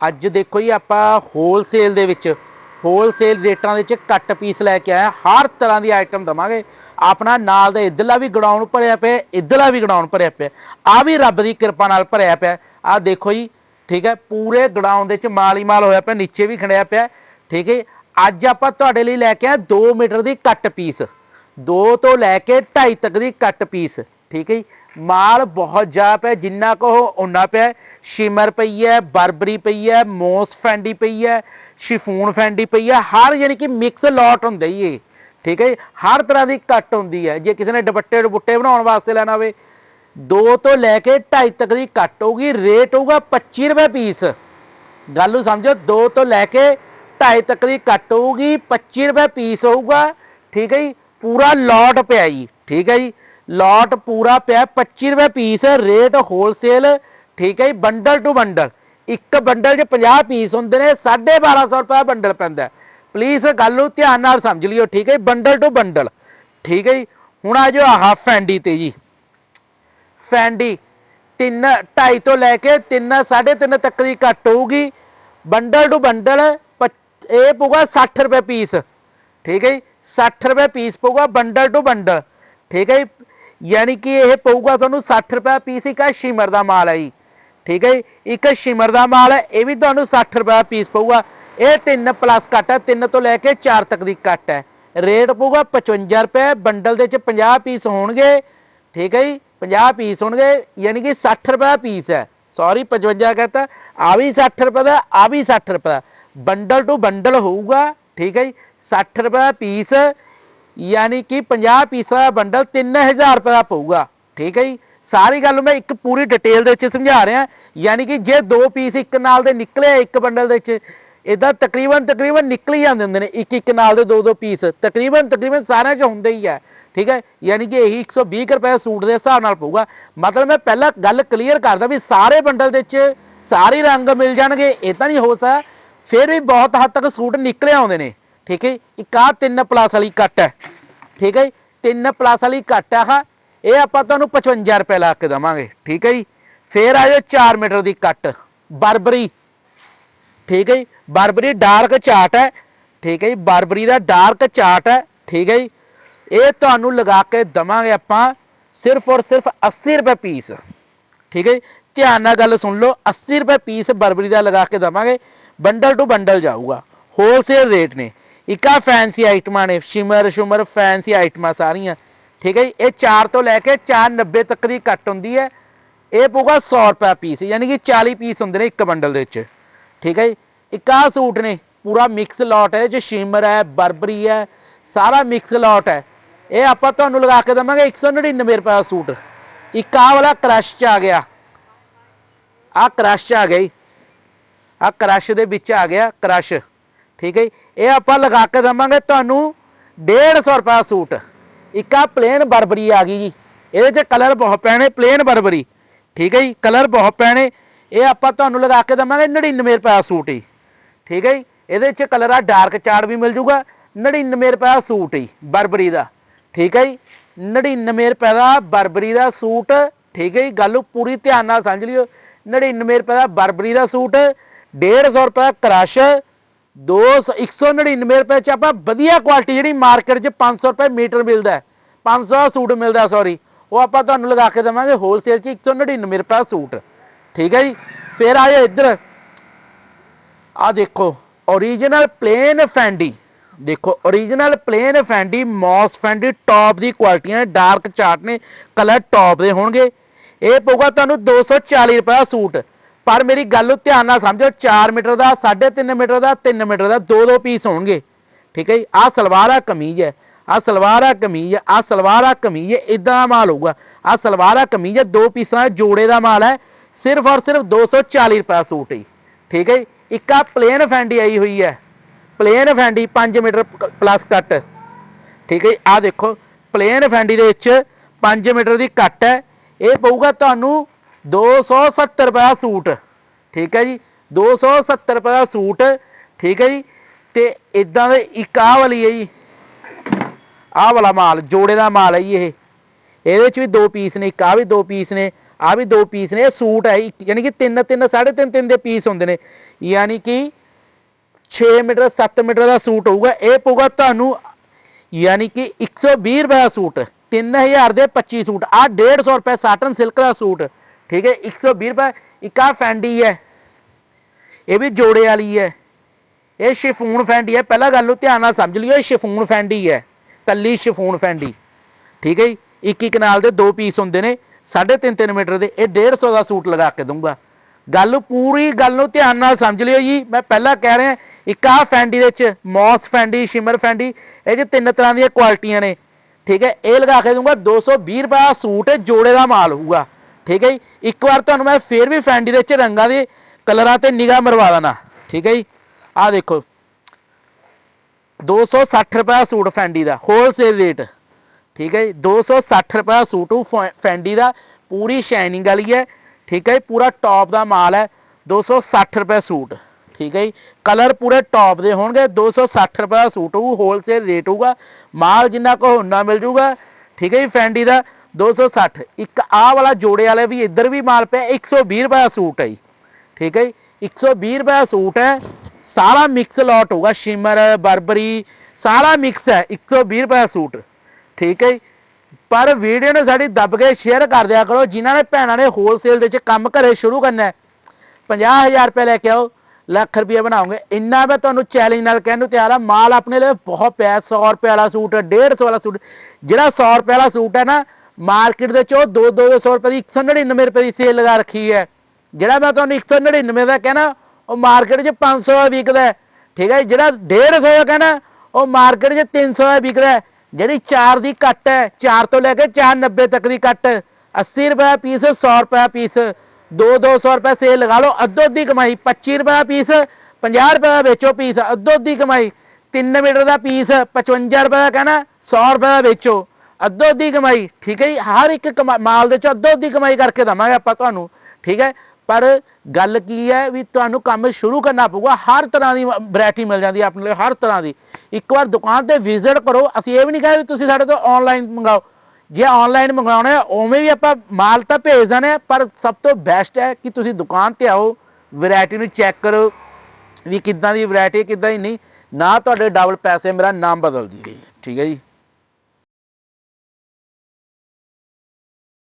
ਅੱਜ ਦੇਖੋ ਜੀ ਆਪਾਂ ਹੋਲਸੇਲ ਦੇ ਵਿੱਚ ਹੋਲਸੇਲ ਰੇਟਾਂ ਦੇ ਵਿੱਚ ਕੱਟ ਪੀਸ ਲੈ ਕੇ ਆਇਆ। ਹਰ ਤਰ੍ਹਾਂ ਦੀ ਆਈਟਮ ਦਵਾਂਗੇ। ਆਪਣਾ ਨਾਲ ਦਾ ਇਧਰਲਾ ਵੀ ਗਡਾਊਨ ਭਰਿਆ ਪਿਆ, ਇਧਰਲਾ ਵੀ ਗਡਾਊਨ ਭਰਿਆ ਪਿਆ। ਆ ਵੀ ਰੱਬ ਦੀ ਕਿਰਪਾ ਨਾਲ ਭਰਿਆ ਪਿਆ। ਆ ਦੇਖੋ ਜੀ, ਠੀਕ ਹੈ, ਪੂਰੇ ਗਡਾਊਨ ਦੇ ਵਿੱਚ ਮਾਲ ਹੀ ਮਾਲ ਹੋਇਆ ਪਿਆ, ਨੀਚੇ ਵੀ ਖੜਿਆ ਪਿਆ। ਠੀਕ ਹੈ ਅੱਜ ਆਪਾਂ ਤੁਹਾਡੇ ਲਈ ਲੈ ਕੇ ਆਏ 2 ਮੀਟਰ ਦੀ ਕੱਟ ਪੀਸ 2 ਤੋਂ ਲੈ ਕੇ 2.5 ਤੱਕ ਦੀ ਕੱਟ ਪੀਸ ਠੀਕ ਹੈ ਜੀ? ਮਾਲ ਬਹੁਤ ਜ਼ਿਆਦਾ ਪਿਆ, ਜਿੰਨਾ ਕੋ ਉਹਨਾਂ ਪਿਆ ਸ਼ਿਮਰ ਪਈ ਹੈ, ਬਰਬਰੀ ਪਈ ਹੈ, ਮੋਸ ਫੈਂਡੀ ਪਈ ਹੈ, ਸ਼ਿਫੂਨ ਫੈਂਡੀ ਪਈ ਹੈ। ਹਰ ਯਾਨੀ ਕਿ ਮਿਕਸ ਲੋਟ ਹੁੰਦਾ ਹੀ ਇਹ। ਠੀਕ ਹੈ ਜੀ? ਹਰ ਤਰ੍ਹਾਂ ਦੀ ਕੱਟ ਹੁੰਦੀ ਹੈ। ਜੇ ਕਿਸੇ ਨੇ ਦੁਪੱਟੇ ਦੁਪੱਟੇ ਬਣਾਉਣ ਵਾਸਤੇ ਲੈਣਾ ਹੋਵੇ 2 ਤੋਂ ਲੈ ਕੇ 2.5 ਤੱਕ ਦੀ ਕੱਟ ਹੋਊਗੀ ਰੇਟ ਹੋਊਗਾ 25 ਰੁਪਏ ਪੀਸ ਗੱਲ ਨੂੰ ਸਮਝੋ 2 ਤੋਂ ਲੈ ਕੇ 2.5 ਤੱਕ ਦੀ ਕੱਟ ਹੋਊਗੀ 25 ਰੁਪਏ ਪੀਸ ਹੋਊਗਾ। ਠੀਕ ਹੈ ਜੀ? ਪੂਰਾ ਲੋਟ ਪਿਆ ਜੀ। ਠੀਕ ਹੈ ਜੀ? ਲੋਟ ਪੂਰਾ ਪਿਆ 25 ਰੁਪਏ ਪੀਸ ਰੇਟ ਹੋਲਸੇਲ ਠੀਕ ਹੈ ਜੀ ਬੰਡਲ ਟੂ ਬੰਡਲ ਇੱਕ ਬੰਡਲ 'ਚ 50 ਪੀਸ ਹੁੰਦੇ ਨੇ 1250 ਰੁਪਏ ਬੰਡਲ ਪੈਂਦਾ ਪਲੀਜ਼ ਗੱਲ ਨੂੰ ਧਿਆਨ ਨਾਲ ਸਮਝ ਲਿਓ, ਠੀਕ ਹੈ ਜੀ? ਬੰਡਲ ਟੂ ਬੰਡਲ ਠੀਕ ਹੈ ਜੀ, ਹੁਣ ਆ ਜੋ ਆਹ ਫੈਂਡੀ ਤੇ ਜੀ। ਫੈਂਡੀ 3 2.5 ਤੋਂ ਲੈ ਕੇ 3 3.5 ਤੱਕ ਦੀ ਘੱਟ ਹੋਊਗੀ। ਬੰਡਲ ਟੂ ਬੰਡਲ ਇਹ ਪਊਗਾ 60 ਰੁਪਏ ਪੀਸ ਠੀਕ ਹੈ ਜੀ 60 ਰੁਪਏ ਪੀਸ ਪਊਗਾ ਬੰਡਲ ਟੂ ਬੰਡਲ ਠੀਕ ਹੈ ਜੀ ਯਾਨੀ ਕਿ ਇਹ ਪਊਗਾ ਤੁਹਾਨੂੰ 60 ਰੁਪਏ ਪੀਸ ਇੱਕ ਆਹ ਸ਼ਿਮਰ ਦਾ ਮਾਲ ਹੈ ਜੀ। ਠੀਕ ਹੈ ਜੀ? ਇੱਕ ਸ਼ਿਮਰ ਦਾ ਮਾਲ ਹੈ, ਇਹ ਵੀ ਤੁਹਾਨੂੰ 60 ਰੁਪਏ ਪੀਸ ਪਊਗਾ। ਇਹ 3 ਪਲੱਸ ਕੱਟ ਹੈ 3 ਤੋਂ ਲੈ ਕੇ 4 ਤੱਕ ਦੀ ਕੱਟ ਹੈ। ਰੇਟ ਪਊਗਾ 55 ਰੁਪਏ ਬੰਡਲ ਦੇ ਵਿੱਚ 50 ਪੀਸ ਹੋਣਗੇ। ਠੀਕ ਹੈ ਜੀ? 50 ਪੀਸ ਹੋਣਗੇ, ਯਾਨੀ ਕਿ 60 ਰੁਪਏ ਪੀਸ ਹੈ। ਸੌਰੀ 55 ਕਹਤਾ। ਆ ਵੀ 60 ਰੁਪਏ ਦਾ ਆ ਵੀ 60 ਰੁਪਏ ਦਾ। ਬੰਡਲ ਟੂ ਬੰਡਲ ਹੋਊਗਾ, ਠੀਕ ਹੈ ਜੀ? 60 ਰੁਪਏ ਪੀਸ ਯਾਨੀ ਕਿ 50 ਪੀਸਾਂ ਦਾ ਬੰਡਲ 3000 ਰੁਪਏ ਦਾ ਪਊਗਾ। ਠੀਕ ਹੈ ਜੀ? ਸਾਰੀ ਗੱਲ ਮੈਂ ਇੱਕ ਪੂਰੀ ਡਿਟੇਲ ਦੇ ਵਿੱਚ ਸਮਝਾ ਰਿਹਾ। ਯਾਨੀ ਕਿ ਜੇ ਦੋ ਪੀਸ ਇੱਕ ਨਾਲ ਦੇ ਨਿਕਲੇ ਇੱਕ ਬੰਡਲ ਦੇ ਵਿੱਚ ਇਦਾਂ ਤਕਰੀਬਨ ਤਕਰੀਬਨ ਨਿਕਲ ਹੀ ਜਾਂਦੇ ਹੁੰਦੇ ਨੇ ਇੱਕ ਇੱਕ ਨਾਲ ਦੇ ਦੋ ਦੋ ਪੀਸ। ਤਕਰੀਬਨ ਤਕਰੀਬਨ ਸਾਰਿਆਂ 'ਚ ਹੁੰਦੇ ਹੀ ਹੈ ਠੀਕ ਹੈ? ਯਾਨੀ ਕਿ ਇਹੀ 120 ਕੁ ਰੁਪਏ ਸੂਟ ਦੇ ਹਿਸਾਬ ਨਾਲ ਪਊਗਾ। ਮਤਲਬ ਮੈਂ ਪਹਿਲਾਂ ਗੱਲ ਕਲੀਅਰ ਕਰਦਾ ਵੀ ਸਾਰੇ ਬੰਡਲ ਦੇ ਵਿੱਚ ਸਾਰੇ ਰੰਗ ਮਿਲ ਜਾਣਗੇ ਇਹ ਤਾਂ ਨਹੀਂ ਹੋ ਸਕਦਾ। ਫਿਰ ਵੀ ਬਹੁਤ ਹੱਦ ਤੱਕ ਸੂਟ ਨਿਕਲੇ ਆਉਂਦੇ ਨੇ। ਠੀਕ ਹੈ ਇੱਕ ਆਹ ਤਿੰਨ ਪਲੱਸ ਵਾਲੀ ਕੱਟ ਹੈ। ਠੀਕ ਹੈ ਜੀ? ਤਿੰਨ ਪਲੱਸ ਵਾਲੀ ਕੱਟ ਆ ਆਹ, ਇਹ ਆਪਾਂ ਤੁਹਾਨੂੰ 55 ਰੁਪਏ ਲਾ ਕੇ ਦਵਾਂਗੇ। ਠੀਕ ਹੈ ਜੀ? ਫੇਰ ਆ ਜਾਓ 4 ਮੀਟਰ ਦੀ ਕੱਟ ਬਰਬਰੀ। ਠੀਕ ਹੈ ਜੀ? ਬਰਬਰੀ ਡਾਰਕ ਚਾਟ ਹੈ। ਠੀਕ ਹੈ ਜੀ? ਬਰਬਰੀ ਦਾ ਡਾਰਕ ਚਾਟ ਹੈ। ਠੀਕ ਹੈ ਜੀ? ਇਹ ਤੁਹਾਨੂੰ ਲਗਾ ਕੇ ਦਵਾਂਗੇ ਆਪਾਂ ਸਿਰਫ ਔਰ ਸਿਰਫ 80 ਰੁਪਏ ਪੀਸ ਠੀਕ ਹੈ ਜੀ? ਧਿਆਨ ਨਾਲ ਗੱਲ ਸੁਣ ਲਓ। 80 ਰੁਪਏ ਪੀਸ ਬਰਬਰੀ ਦਾ ਲਗਾ ਕੇ ਦਵਾਂਗੇ। ਬੰਡਲ ਟੂ ਬੰਡਲ ਜਾਊਗਾ। ਹੋਲਸੇਲ ਰੇਟ ਨੇ। ਇੱਕ ਆ ਫੈਂਸੀ ਆਈਟਮਾਂ ਨੇ ਸ਼ਿਮਰ ਸ਼ੁਮਰ ਫੈਂਸੀ ਆਈਟਮਾਂ ਸਾਰੀਆਂ। ਠੀਕ ਹੈ ਜੀ, ਇਹ 4 ਤੋਂ ਲੈ ਕੇ 490 ਤੱਕ ਦੀ ਕੱਟ ਹੁੰਦੀ ਹੈ। ਇਹ ਪਊਗਾ 100 ਰੁਪਏ ਪੀਸ ਯਾਨੀ ਕਿ 40 ਪੀਸ ਹੁੰਦੇ ਨੇ ਇੱਕ ਬੰਡਲ ਦੇ ਵਿੱਚ। ਠੀਕ ਹੈ ਜੀ, ਇੱਕ ਆਹ ਸੂਟ ਨੇ, ਪੂਰਾ ਮਿਕਸ ਲੋਟ ਹੈ ਜੋ ਸ਼ਿਮਰ ਹੈ ਬਰਬਰੀ ਹੈ, ਸਾਰਾ ਮਿਕਸ ਲੋਟ ਹੈ। ਇਹ ਆਪਾਂ ਤੁਹਾਨੂੰ ਲਗਾ ਕੇ ਦਵਾਂਗੇ 199 ਰੁਪਏ ਦਾ ਸੂਟ। ਇੱਕ ਆਹ ਵਾਲਾ ਕ੍ਰਸ਼ ਚ ਆ ਗਿਆ। ਆਹ ਕ੍ਰਸ਼ ਚ ਆ ਗਈ ਆ ਕ੍ਰਸ਼ ਦੇ ਵਿੱਚ ਆ ਗਿਆ ਕ੍ਰਸ਼ ਠੀਕ ਹੈ ਜੀ? ਇਹ ਆਪਾਂ ਲਗਾ ਕੇ ਦਵਾਂਗੇ ਤੁਹਾਨੂੰ 150 ਰੁਪਏ ਦਾ ਸੂਟ। ਇੱਕ ਪਲੇਨ ਬਰਬਰੀ ਆ ਗਈ ਜੀ। ਇਹਦੇ 'ਚ ਕਲਰ ਬਹੁਤ ਪੈਣੇ ਪਲੇਨ ਬਰਬਰੀ। ਠੀਕ ਹੈ ਜੀ? ਕਲਰ ਬਹੁਤ ਪੈਣੇ। ਇਹ ਆਪਾਂ ਤੁਹਾਨੂੰ ਲਗਾ ਕੇ ਦਵਾਂਗੇ 99 ਰੁਪਏ ਦਾ ਸੂਟ ਹੀ ਠੀਕ ਹੈ ਜੀ? ਇਹਦੇ 'ਚ ਕਲਰ ਆ ਡਾਰਕ ਚਾਰਟ ਵੀ ਮਿਲ ਜੂਗਾ। 99 ਰੁਪਏ ਦਾ ਸੂਟ ਹੀ ਬਰਬਰੀ ਦਾ। ਠੀਕ ਹੈ ਜੀ? 99 ਰੁਪਏ ਦਾ ਬਰਬਰੀ ਦਾ ਸੂਟ। ਠੀਕ ਹੈ ਜੀ? ਗੱਲ ਪੂਰੀ ਧਿਆਨ ਨਾਲ ਸਮਝ ਲਿਓ। 99 ਰੁਪਏ ਦਾ ਬਰਬਰੀ ਦਾ ਸੂਟ। 150 ਰੁਪਏ ਕ੍ਰਸ਼। 200 199 ਰੁਪਏ ਚ ਆਪਾਂ ਵਧੀਆ ਕੁਆਲਿਟੀ ਜਿਹੜੀ ਮਾਰਕੀਟ 'ਚ 500 ਰੁਪਏ ਮੀਟਰ ਮਿਲਦਾ ਹੈ। 500 ਦਾ ਸੂਟ ਮਿਲਦਾ ਸੌਰੀ ਉਹ ਆਪਾਂ ਤੁਹਾਨੂੰ ਲਗਾ ਕੇ ਦੇਵਾਂਗੇ ਹੋਲਸੇਲ 'ਚ 199 ਰੁਪਏ ਦਾ ਸੂਟ। ਠੀਕ ਹੈ ਜੀ? ਫਿਰ ਆਇਓ ਇੱਧਰ। ਆ ਦੇਖੋ origignal plain ਫੈਂਡੀ ਦੇਖੋ origignal plain Fendi moss Fendi top ਦੀ ਕੁਆਲਿਟੀਆਂ ਡਾਰਕ ਚਾਰਟ ਨੇ ਕਲਰ ਟੌਪ ਦੇ ਹੋਣਗੇ। ਇਹ ਪਊਗਾ ਤੁਹਾਨੂੰ 240 ਰੁਪਏ ਦਾ ਸੂਟ। ਪਰ ਮੇਰੀ ਗੱਲ ਨੂੰ ਧਿਆਨ ਨਾਲ ਸਮਝੋ 4 ਮੀਟਰ ਦਾ 3.5 ਮੀਟਰ ਦਾ 3 ਮੀਟਰ ਦਾ, ਦੋ ਦੋ ਪੀਸ ਹੋਣਗੇ। ਠੀਕ ਹੈ ਜੀ? ਆਹ ਸਲਵਾਰ ਆ ਕਮੀਜ਼ ਹੈ। ਆਹ ਸਲਵਾਰ ਆ ਕਮੀਜ਼ ਹੈ। ਆਹ ਸਲਵਾਰ ਆ ਕਮੀਜ਼ ਹੈ। ਇਦਾਂ ਦਾ ਮਾਲ ਹੋਊਗਾ। ਆਹ ਸਲਵਾਰ ਆ ਕਮੀਜ਼ ਹੈ। ਦੋ ਪੀਸਾਂ ਦਾ ਜੋੜੇ ਦਾ ਮਾਲ ਹੈ। ਸਿਰਫ ਔਰ ਸਿਰਫ 240 ਰੁਪਏ ਦਾ ਸੂਟ ਹੀ ਠੀਕ ਹੈ ਜੀ? ਇੱਕ ਆ ਪਲੇਨ ਫੈਂਡੀ ਆਈ ਹੋਈ ਹੈ। ਪਲੇਨ ਫੈਂਡੀ 5 ਮੀਟਰ ਪਲੱਸ ਕੱਟ ਠੀਕ ਹੈ ਆਹ ਦੇਖੋ ਪਲੇਨ ਫੈਂਡੀ ਦੇ ਵਿੱਚ 5 ਮੀਟਰ ਦੀ ਕੱਟ ਹੈ। ਇਹ ਪਊਗਾ ਤੁਹਾਨੂੰ 270 ਰੁਪਏ ਦਾ ਸੂਟ, ਠੀਕ ਹੈ ਜੀ? 270 ਰੁਪਏ ਦਾ ਸੂਟ, ਠੀਕ ਹੈ ਜੀ? ਤੇ ਇਦਾਂ ਦੇ ਇੱਕ ਆਹ ਵਾਲੀ ਹੈ ਜੀ। ਆਹ ਵਾਲਾ ਮਾਲ, ਜੋੜੇ ਦਾ ਮਾਲ ਹੈ ਜੀ ਇਹ। ਇਹਦੇ ਵਿੱਚ ਵੀ ਦੋ ਪੀਸ ਨੇ, ਇੱਕ ਆਹ ਵੀ ਦੋ ਪੀਸ ਨੇ ਆ ਵੀ ਦੋ ਪੀਸ ਨੇ। ਇਹ ਸੂਟ ਹੈ ਇੱਕ- ਯਾਨੀ ਕਿ ਤਿੰਨ ਤਿੰਨ, ਸਾਢੇ ਤਿੰਨ ਤਿੰਨ ਦੇ ਪੀਸ ਹੁੰਦੇ ਨੇ। ਯਾਨੀ ਕਿ 6 ਮੀਟਰ 7 ਮੀਟਰ ਦਾ ਸੂਟ ਹੋਊਗਾ। ਇਹ ਪਊਗਾ ਤੁਹਾਨੂੰ, ਯਾਨੀ ਕਿ 120 ਰੁਪਏ ਦਾ ਸੂਟ 3000 ਦੇ 25 ਸੂਟ ਆ 150 ਰੁਪਏ ਸਾਟਨ ਸਿਲਕ ਦਾ ਸੂਟ। ਠੀਕ ਹੈ 120 ਰੁਪਏ, ਇੱਕ ਆ ਫੈਂਡੀ ਹੈ, ਇਹ ਵੀ ਜੋੜੇ ਵਾਲੀ ਹੈ, ਇਹ ਸ਼ਿਫੂਨ ਫੈਂਡੀ ਹੈ, ਪਹਿਲਾਂ ਗੱਲ ਨੂੰ ਧਿਆਨ ਨਾਲ ਸਮਝ ਲਿਓ, ਇਹ ਸ਼ਿਫੂਨ ਫੈਂਡੀ ਹੈ, ਕੱਲੀ ਸ਼ਿਫੂਨ ਫੈਂਡੀ, ਠੀਕ ਹੈ ਜੀ, ਇੱਕ ਇੱਕ ਨਾਲ ਦੇ ਦੋ ਪੀਸ ਹੁੰਦੇ ਨੇ 3.5 3 ਮੀਟਰ ਦੇ, ਇਹ 150 ਦਾ ਸੂਟ ਲਗਾ ਕੇ ਦਊਂਗਾ, ਗੱਲ ਪੂਰੀ ਗੱਲ ਨੂੰ ਧਿਆਨ ਨਾਲ ਸਮਝ ਲਿਓ ਜੀ, ਮੈਂ ਪਹਿਲਾਂ ਕਹਿ ਰਿਹਾ, ਇੱਕ ਆਹ ਫੈਂਡੀ ਦੇ ਵਿੱਚ ਮੌਸ ਫੈਂਡੀ, ਸ਼ਿਮਰ ਫੈਂਡੀ, ਇਹ ਚ ਤਿੰਨ ਤਰ੍ਹਾਂ ਦੀਆਂ ਕੁਆਲਿਟੀਆਂ ਨੇ, ਠੀਕ ਹੈ, ਇਹ ਲਗਾ ਕੇ ਦਊਂਗਾ 220 ਰੁਪਏ ਦਾ ਸੂਟ ਜੋੜੇ ਦਾ ਮਾਲ ਹੋਊਗਾ ਠੀਕ ਹੈ ਜੀ? ਇੱਕ ਵਾਰ ਤੁਹਾਨੂੰ ਮੈਂ ਫੇਰ ਵੀ ਫੈਂਡੀ ਦੇ ਵਿੱਚ ਰੰਗਾਂ ਦੇ ਕਲਰਾਂ ਤੇ ਨਿਗਾਹ ਮਰਵਾ ਦੇਣਾ ਠੀਕ ਹੈ ਜੀ? ਆਹ ਦੇਖੋ। 260 ਰੁਪਏ ਦਾ ਸੂਟ ਫੈਂਡੀ ਦਾ ਹੋਲਸੇਲ ਰੇਟ ਠੀਕ ਹੈ ਜੀ? 260 ਰੁਪਏ ਦਾ ਸੂਟ ਉਹ ਫੈਂਡੀ ਦਾ, ਪੂਰੀ ਸ਼ਾਈਨਿੰਗ ਵਾਲੀ ਹੈ। ਠੀਕ ਹੈ ਜੀ? ਪੂਰਾ ਟੌਪ ਦਾ ਮਾਲ ਹੈ। 260 ਰੁਪਏ ਸੂਟ। ਠੀਕ ਹੈ ਜੀ? ਕਲਰ ਪੂਰੇ ਟੌਪ ਦੇ ਹੋਣਗੇ। 260 ਰੁਪਏ ਦਾ ਸੂਟ ਹੋਊ ਹੋਲਸੇਲ ਰੇਟ ਹੋਊਗਾ। ਮਾਲ ਜਿੰਨਾ ਕੋ ਹੁੰਦਾ ਮਿਲ ਜੂਗਾ। ਠੀਕ ਹੈ ਜੀ? ਫੈਂਡੀ ਦਾ 260 ਇੱਕ ਆਹ ਵਾਲਾ ਜੋੜੇ ਵਾਲੇ ਵੀ ਇੱਧਰ ਵੀ ਮਾਲ ਪਿਆ 120 ਰੁਪਏ ਦਾ ਸੂਟ ਹੈ ਜੀ। ਠੀਕ ਹੈ ਜੀ? 120 ਰੁਪਏ ਦਾ ਸੂਟ ਹੈ। ਸਾਰਾ ਮਿਕਸ ਲੋਟ ਹੋਊਗਾ ਸ਼ਿਮਰ ਬਰਬਰੀ ਸਾਰਾ ਮਿਕਸ ਹੈ 120 ਰੁਪਏ ਦਾ ਸੂਟ। ਠੀਕ ਹੈ ਜੀ? ਪਰ ਵੀਡੀਓ ਨੂੰ ਸਾਡੀ ਦੱਬ ਕੇ ਸ਼ੇਅਰ ਕਰ ਦਿਆ ਕਰੋ, ਜਿਨ੍ਹਾਂ ਨੇ ਭੈਣਾਂ ਨੇ ਹੋਲਸੇਲ ਦੇ ਵਿੱਚ ਕੰਮ ਘਰੇ ਸ਼ੁਰੂ ਕਰਨਾ ਹੈ। 50000 ਰੁਪਏ ਲੈ ਕੇ ਆਓ, ਲੱਖ ਰੁਪਏ ਬਣਾਉਂਗੇ ਇੰਨਾ ਮੈਂ ਤੁਹਾਨੂੰ ਚੈਲੰਜ ਨਾਲ ਕਹਿਣ ਨੂੰ ਤਿਆਰ ਆ ਮਾਲ ਆਪਣੇ ਲਈ ਬਹੁਤ ਪਿਆ 100 ਰੁਪਏ ਵਾਲਾ ਸੂਟ 150 ਵਾਲਾ ਸੂਟ। ਜਿਹੜਾ 100 ਰੁਪਏ ਵਾਲਾ ਸੂਟ ਹੈ ਨਾ ਮਾਰਕੀਟ ਦੇ ਚੋਂ 2 200 ਰੁਪਏ ਦੀ 199 ਰੁਪਏ ਦੀ ਸੇਲ ਲਗਾ ਰੱਖੀ ਹੈ। ਜਿਹੜਾ ਮੈਂ ਤੁਹਾਨੂੰ 199 ਦਾ ਕਹਿਣਾ, ਉਹ ਮਾਰਕੀਟ 'ਚ 500 ਦਾ ਵਿਕਦਾ ਠੀਕ ਹੈ ਜੀ? ਜਿਹੜਾ 150 ਦਾ ਕਹਿਣਾ, ਉਹ ਮਾਰਕੀਟ 'ਚ 300 ਦਾ ਵਿਕਦਾ ਜਿਹੜੀ 4 ਦੀ ਕੱਟ ਹੈ 4 ਤੋਂ ਲੈ ਕੇ 490 ਤੱਕ ਦੀ ਕੱਟ 80 ਰੁਪਏ ਪੀਸ 100 ਰੁਪਏ ਪੀਸ 2 200 ਰੁਪਏ ਸੇਲ ਲਗਾ ਲਓ, ਅੱਧੋ ਅੱਧੀ ਕਮਾਈ 25 ਰੁਪਏ ਪੀਸ 50 ਰੁਪਏ ਦਾ ਵੇਚੋ ਪੀਸ ਅੱਧੋ ਅੱਧੀ ਕਮਾਈ 3 ਮੀਟਰ ਦਾ ਪੀਸ 55 ਰੁਪਏ ਦਾ ਕਹਿਣਾ 100 ਰੁਪਏ ਦਾ ਵੇਚੋ। ਅੱਧੋ ਅੱਧੀ ਕਮਾਈ ਠੀਕ ਹੈ ਜੀ? ਹਰ ਇੱਕ ਮਾਲ ਦੇ ਚੋਂ ਅੱਧੋ ਅੱਧੀ ਕਮਾਈ ਕਰਕੇ ਦਵਾਂਗੇ ਆਪਾਂ ਤੁਹਾਨੂੰ ਠੀਕ ਹੈ? ਪਰ ਗੱਲ ਕੀ ਹੈ ਵੀ ਤੁਹਾਨੂੰ ਕੰਮ ਸ਼ੁਰੂ ਕਰਨਾ ਪਊਗਾ ਹਰ ਤਰ੍ਹਾਂ ਦੀ ਵੈਰਾਈਟੀ ਮਿਲ ਜਾਂਦੀ ਹੈ ਆਪਣੇ ਲਈ ਹਰ ਤਰ੍ਹਾਂ ਦੀ। ਇੱਕ ਵਾਰ ਦੁਕਾਨ ਤੇ ਵਿਜ਼ਿਟ ਕਰੋ ਅਸੀਂ ਇਹ ਵੀ ਨਹੀਂ ਕਹਿੰਦੇ ਵੀ ਤੁਸੀਂ ਸਾਡੇ ਤੋਂ ਆਨਲਾਈਨ ਮੰਗਾਓ। ਜੇ ਆਨਲਾਈਨ ਮੰਗਾਉਣਾ ਹੈ ਉਵੇਂ ਵੀ ਆਪਾਂ ਮਾਲ ਤਾਂ ਭੇਜ ਹਾਂ ਪਰ ਸਭ ਤੋਂ ਬੈਸਟ ਹੈ ਕਿ ਤੁਸੀਂ ਦੁਕਾਨ ਤੇ ਆਓ ਵੈਰਾਈਟੀ ਨੂੰ ਚੈੱਕ ਕਰੋ ਵੀ ਕਿੱਦਾਂ ਦੀ ਵੈਰਾਈਟੀ ਕਿੱਦਾਂ ਦੀ ਨਹੀਂ। ਨਾ ਤੁਹਾਡੇ ਡਬਲ ਪੈਸੇ ਮੇਰਾ ਨਾਮ ਬਦਲ ਜੀ। ਠੀਕ ਹੈ ਜੀ?